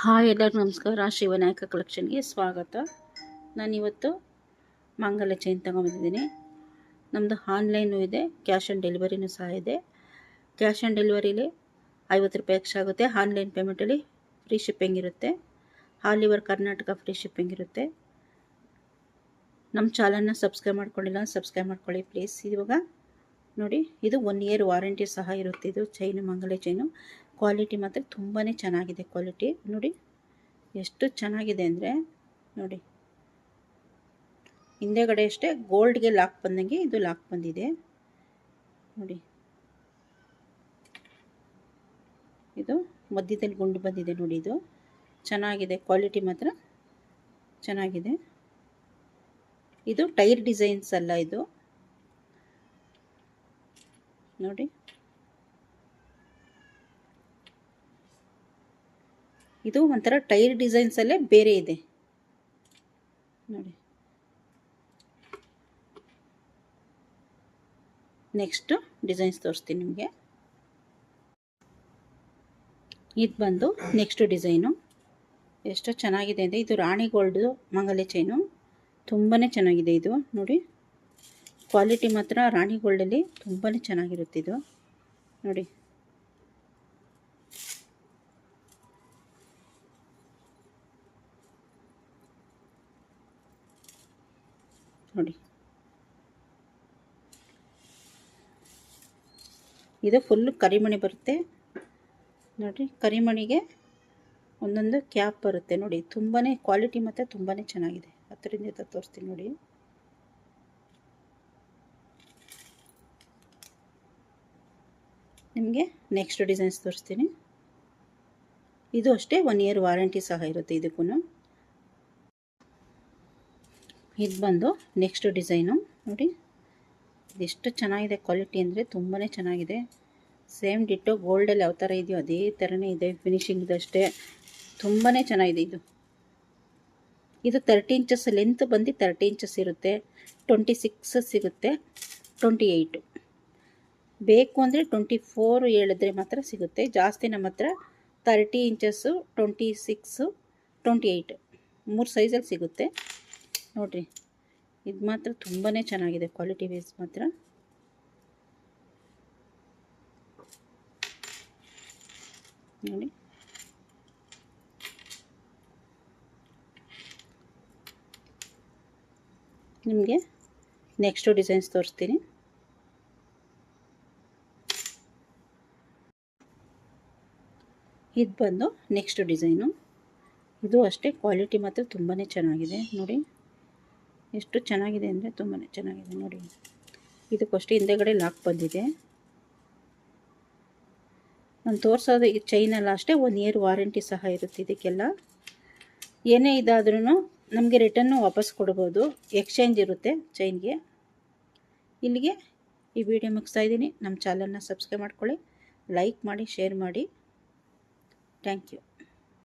Hi ಎಲ್ಲರಿಗೂ ನಮಸ್ಕಾರ. ಶಿವನಾಯಕ ಕಲೆಕ್ಷನ್ಗೆ ಸ್ವಾಗತ. ನಾನಿವತ್ತು ಮಂಗಲ ಚೈನ್ ತಗೊಂಬಂದಿದ್ದೀನಿ ನಮ್ಮದು ಆನ್ಲೈನು ಇದೆ, ಕ್ಯಾಶ್ ಆನ್ ಡೆಲಿವರಿನೂ ಸಹ ಇದೆ. ಕ್ಯಾಶ್ ಆನ್ ಡೆಲಿವರಿಲಿ ಐವತ್ತು ರೂಪಾಯಿ ಎಕ್ಸ್ಟ್ರಾ ಆಗುತ್ತೆ. ಆನ್ಲೈನ್ ಪೇಮೆಂಟಲ್ಲಿ ಫ್ರೀ ಶಿಪ್ಪಿಂಗ್ ಇರುತ್ತೆ. All over Karnataka free shipping ಇರುತ್ತೆ. ನಮ್ಮ ಚಾನಲ್ನ ಸಬ್ಸ್ಕ್ರೈಬ್ ಮಾಡ್ಕೊಂಡಿಲ್ಲ ಸಬ್ಸ್ಕ್ರೈಬ್ ಮಾಡ್ಕೊಳ್ಳಿ ಪ್ಲೀಸ್. ಇವಾಗ ನೋಡಿ, ಇದು ಒನ್ ಇಯರ್ ವಾರಂಟಿ ಸಹ ಇರುತ್ತೆ. ಇದು ಚೈನು ಮಂಗಲ ಚೈನು. ಕ್ವಾಲಿಟಿ ಮಾತ್ರ ತುಂಬಾ ಚೆನ್ನಾಗಿದೆ ಕ್ವಾಲಿಟಿ ನೋಡಿ, ಎಷ್ಟು ಚೆನ್ನಾಗಿದೆ ಅಂದರೆ, ನೋಡಿ. ಹಿಂದೆಗಡೆ ಅಷ್ಟೇ ಗೋಲ್ಡ್ಗೆ ಲಾಕ್ ಬಂದಂಗೆ ಇದು ಲಾಕ್ ಬಂದಿದೆ. ನೋಡಿ. ಇದು ಮಧ್ಯದಲ್ಲಿ ಗುಂಡು ಬಂದಿದೆ ನೋಡಿ ಇದು. ಚೆನ್ನಾಗಿದೆ ಕ್ವಾಲಿಟಿ ಮಾತ್ರ ಚೆನ್ನಾಗಿದೆ. ಇದು ಟೈರ್ ಡಿಸೈನ್ಸ್ ಅಲ್ಲ ಇದು. ನೋಡಿ. ಇದು ಒಂಥರ ಟೈರ್ ಡಿಸೈನ್ಸಲ್ಲೇ ಬೇರೆ ಇದೆ. ನೋಡಿ. ನೆಕ್ಸ್ಟ್ ಡಿಸೈನ್ಸ್ ತೋರಿಸ್ತೀನಿ ನಿಮಗೆ. ಇದು ಬಂದು ನೆಕ್ಸ್ಟ್ ಡಿಸೈನು. ಎಷ್ಟು ಚೆನ್ನಾಗಿದೆ ಅಂದರೆ ಇದು ರಾಣಿ ಗೋಲ್ಡು ಮಂಗಲೆ ಚೈನು. ತುಂಬಾ ಚೆನ್ನಾಗಿದೆ ಇದು. ನೋಡಿ. ಕ್ವಾಲಿಟಿ ಮಾತ್ರ ರಾಣಿ ಗೋಲ್ಡಲ್ಲಿ ತುಂಬಾ ಚೆನ್ನಾಗಿರುತ್ತೆ ಇದು. ನೋಡಿ. ನೋಡಿ. ಇದು ಫುಲ್ಲು ಕರಿಮಣಿ ಬರುತ್ತೆ. ನೋಡಿ, ಕರಿಮಣಿಗೆ ಒಂದೊಂದು ಕ್ಯಾಪ್ ಬರುತ್ತೆ ನೋಡಿ. ತುಂಬಾ ಕ್ವಾಲಿಟಿ ಮತ್ತು ತುಂಬಾ ಚೆನ್ನಾಗಿದೆ. ಹತ್ತರಿಂದ ತೋರಿಸ್ತೀನಿ ನೋಡಿ. ನಿಮಗೆ ನೆಕ್ಸ್ಟ್ ಡಿಸೈನ್ಸ್ ತೋರಿಸ್ತೀನಿ. ಇದು ಅಷ್ಟೇ ಒನ್ ಇಯರ್ ವಾರಂಟಿ ಸಹ ಇರುತ್ತೆ ಇದಕ್ಕೂ ಇದು ಬಂದು ನೆಕ್ಸ್ಟ್ ಡಿಸೈನು ನೋಡಿ, ಇದೆಷ್ಟು ಚೆನ್ನಾಗಿದೆ ಕ್ವಾಲಿಟಿ ಅಂದರೆ ತುಂಬಾ ಚೆನ್ನಾಗಿದೆ. ಸೇಮ್ ಡಿಟ್ಟು ಗೋಲ್ಡಲ್ಲಿ ಯಾವ ಥರ ಇದೆಯೋ ಅದೇ ಥರನೇ ಇದೆ ಫಿನಿಶಿಂಗ್ ಅಷ್ಟೇ. ತುಂಬಾ ಚೆನ್ನಾಗಿದೆ ಇದು. ಇದು ತರ್ಟಿ ಇಂಚಸ್ ಲೆಂತ್ ಬಂದು ತರ್ಟಿ ಇಂಚಸ್ ಇರುತ್ತೆ. ಟ್ವೆಂಟಿ ಸಿಕ್ಸ್ ಸಿಗುತ್ತೆ ಟ್ವೆಂಟಿ ಏಯ್ಟು ಬೇಕು ಅಂದರೆ ಟ್ವೆಂಟಿ ಫೋರ್ ಹೇಳಿದ್ರೆ ಮಾತ್ರ ಸಿಗುತ್ತೆ. ಜಾಸ್ತಿ ನಮ್ಮ ಹತ್ರ thirty inches twenty six twenty eight ಮೂರು ಸೈಜಲ್ಲಿ ಸಿಗುತ್ತೆ. ನೋಡಿರಿ. ಇದು ಮಾತ್ರ ತುಂಬಾ ಚೆನ್ನಾಗಿದೆ ಕ್ವಾಲಿಟಿ ವೈಸ್ ಮಾತ್ರ. ನೋಡಿ. ನಿಮಗೆ ನೆಕ್ಸ್ಟು ಡಿಸೈನ್ಸ್ ತೋರಿಸ್ತೀನಿ. ಇದು ಬಂದು ನೆಕ್ಸ್ಟ್ ಡಿಸೈನು ಇದು ಅಷ್ಟೇ ಕ್ವಾಲಿಟಿ ಮಾತ್ರ ತುಂಬಾ ಚೆನ್ನಾಗಿದೆ. ನೋಡಿ. ಎಷ್ಟು ಚೆನ್ನಾಗಿದೆ ಅಂದರೆ ತುಂಬಾ ಚೆನ್ನಾಗಿದೆ ನೋಡಿ. ಇದಕ್ಕಷ್ಟೇ ಹಿಂದೆಗಡೆ ಲಾಕ್ ಬಂದಿದೆ. ನಾನು ತೋರಿಸೋದು ಈ ಚೈನಲ್ಲಿ ಅಷ್ಟೇ ಒನ್ ಇಯರ್ ವಾರಂಟಿ ಸಹ ಇರುತ್ತೆ ಇದಕ್ಕೆಲ್ಲ. ಏನೇ ಇದಾದ್ರೂ ನಮಗೆ ರಿಟರ್ನು ವಾಪಸ್ ಕೊಡ್ಬೋದು. ಎಕ್ಸ್ಚೇಂಜ್ ಇರುತ್ತೆ ಚೈನ್ಗೆ ಇಲ್ಲಿಗೆ ಈ ವಿಡಿಯೋ ಮುಗಿಸ್ತಾ ಇದ್ದೀನಿ. ನಮ್ಮ ಚಾನಲ್ನ ಸಬ್ಸ್ಕ್ರೈಬ್ ಮಾಡ್ಕೊಳ್ಳಿ ಲೈಕ್ ಮಾಡಿ ಶೇರ್ ಮಾಡಿ. Thank you